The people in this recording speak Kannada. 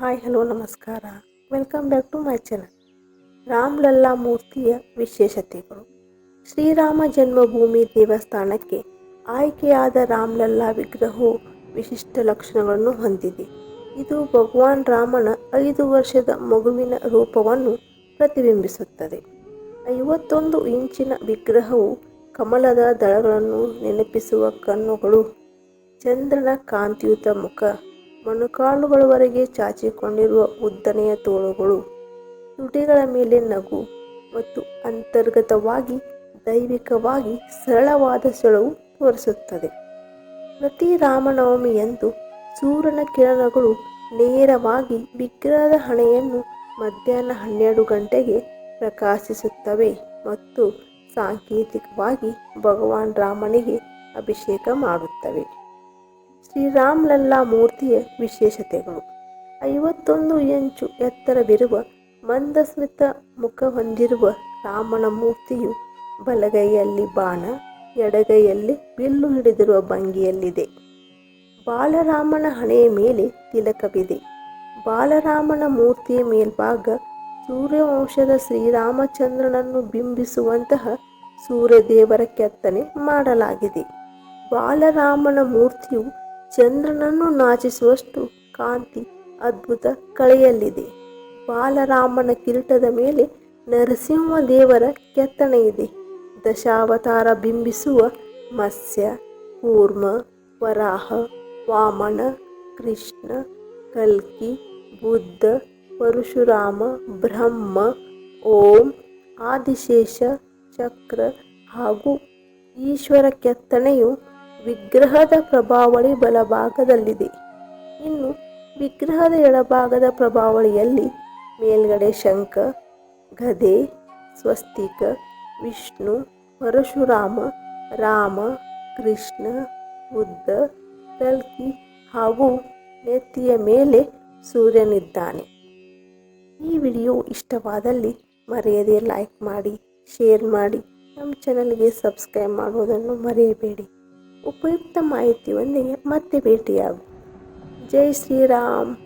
ಹಾಯ್, ಹಲೋ, ನಮಸ್ಕಾರ. Welcome back to my channel. Ramlalla ಮೂರ್ತಿಯ ವಿಶೇಷತೆಗಳು. ಶ್ರೀರಾಮ ಜನ್ಮಭೂಮಿ ದೇವಸ್ಥಾನಕ್ಕೆ ಆಯ್ಕೆಯಾದ ರಾಮ್ಲಲ್ಲಾ ವಿಗ್ರಹವು ವಿಶಿಷ್ಟ ಲಕ್ಷಣಗಳನ್ನು ಹೊಂದಿದೆ. ಇದು ಭಗವಾನ್ ರಾಮನ ಐದು ವರ್ಷದ ಮಗುವಿನ ರೂಪವನ್ನು ಪ್ರತಿಬಿಂಬಿಸುತ್ತದೆ. ಐವತ್ತೊಂದು ಇಂಚಿನ ವಿಗ್ರಹವು ಕಮಲದ ದಳಗಳನ್ನು ನೆನಪಿಸುವ ಕಣ್ಣುಗಳು, ಚಂದ್ರನ ಕಾಂತಿಯುತ ಮುಖ ಮೊಣಕಾಲುಗಳವರೆಗೆ ಚಾಚಿಕೊಂಡಿರುವ ಉದ್ದನೆಯ ತೋಳುಗಳು, ತುಟಿಗಳ ಮೇಲೆ ನಗು ಮತ್ತು ಅಂತರ್ಗತವಾಗಿ ದೈವಿಕವಾಗಿ ಸರಳವಾದ ಸೆಳವು ತೋರಿಸುತ್ತದೆ. ಪ್ರತಿ ರಾಮನವಮಿಯಂದು ಸೂರ್ಯನ ಕಿರಣಗಳು ನೇರವಾಗಿ ವಿಗ್ರಹದ ಹಣೆಯನ್ನು ಮಧ್ಯಾಹ್ನ ಹನ್ನೆರಡು ಗಂಟೆಗೆ ಪ್ರಕಾಶಿಸುತ್ತವೆ ಮತ್ತು ಸಾಂಕೇತಿಕವಾಗಿ ಭಗವಾನ್ ರಾಮನಿಗೆ ಅಭಿಷೇಕ ಮಾಡುತ್ತವೆ. ಶ್ರೀರಾಮ್ಲಲ್ಲಾ ಮೂರ್ತಿಯ ವಿಶೇಷತೆಗಳು. ಐವತ್ತೊಂದು ಇಂಚು ಎತ್ತರವಿರುವ ಮಂದಸ್ಮಿತ ಮುಖ ಹೊಂದಿರುವ ರಾಮನ ಮೂರ್ತಿಯು ಬಲಗೈಯಲ್ಲಿ ಬಾಣ, ಎಡಗೈಯಲ್ಲಿ ಬಿಲ್ಲು ಹಿಡಿದಿರುವ ಭಂಗಿಯಲ್ಲಿದೆ. ಬಾಲರಾಮನ ಹಣೆಯ ಮೇಲೆ ತಿಲಕವಿದೆ. ಬಾಲರಾಮನ ಮೂರ್ತಿಯ ಮೇಲ್ಭಾಗ ಸೂರ್ಯವಂಶದ ಶ್ರೀರಾಮಚಂದ್ರನನ್ನು ಬಿಂಬಿಸುವಂತಹ ಸೂರ್ಯದೇವರ ಕೆತ್ತನೆ ಮಾಡಲಾಗಿದೆ. ಬಾಲರಾಮನ ಮೂರ್ತಿಯು ಚಂದ್ರನನ್ನು ನಾಚಿಸುವಷ್ಟು ಕಾಂತಿ ಅದ್ಭುತ ಕಳೆಯಲ್ಲಿದೆ. ಬಾಲರಾಮನ ಕಿರೀಟದ ಮೇಲೆ ನರಸಿಂಹ ದೇವರ ಕೆತ್ತನೆ ಇದೆ. ದಶಾವತಾರ ಬಿಂಬಿಸುವ ಮತ್ಸ್ಯ, ಕೂರ್ಮ, ವರಾಹ, ವಾಮನ, ಕೃಷ್ಣ, ಕಲ್ಕಿ, ಬುದ್ಧ, ಪರಶುರಾಮ, ಬ್ರಹ್ಮ, ಓಂ, ಆದಿಶೇಷ, ಚಕ್ರ ಹಾಗೂ ಈಶ್ವರ ಕೆತ್ತನೆಯು ವಿಗ್ರಹದ ಪ್ರಭಾವಳಿ ಬಲಭಾಗದಲ್ಲಿದೆ. ಇನ್ನು ವಿಗ್ರಹದ ಎಡಭಾಗದ ಪ್ರಭಾವಳಿಯಲ್ಲಿ ಮೇಲ್ಗಡೆ ಶಂಖ, ಗದೆ, ಸ್ವಸ್ತಿಕ, ವಿಷ್ಣು, ಪರಶುರಾಮ, ರಾಮ, ಕೃಷ್ಣ, ಬುದ್ಧ, ಕಲ್ಕಿ ಹಾಗೂ ನೆತ್ತಿಯ ಮೇಲೆ ಸೂರ್ಯನಿದ್ದಾನೆ. ಈ ವಿಡಿಯೋ ಇಷ್ಟವಾದಲ್ಲಿ ಮರೆಯದೆ ಲೈಕ್ ಮಾಡಿ ಶೇರ್ ಮಾಡಿ. ನಮ್ಮ ಚಾನಲ್ಗೆ ಸಬ್ಸ್ಕ್ರೈಬ್ ಮಾಡುವುದನ್ನು ಮರೆಯಬೇಡಿ. ಉಪಯುಕ್ತ ಮಾಹಿತಿಯೊಂದಿಗೆ ಮತ್ತೆ ಭೇಟಿಯಾಗು. ಜೈ ಶ್ರೀರಾಮ್.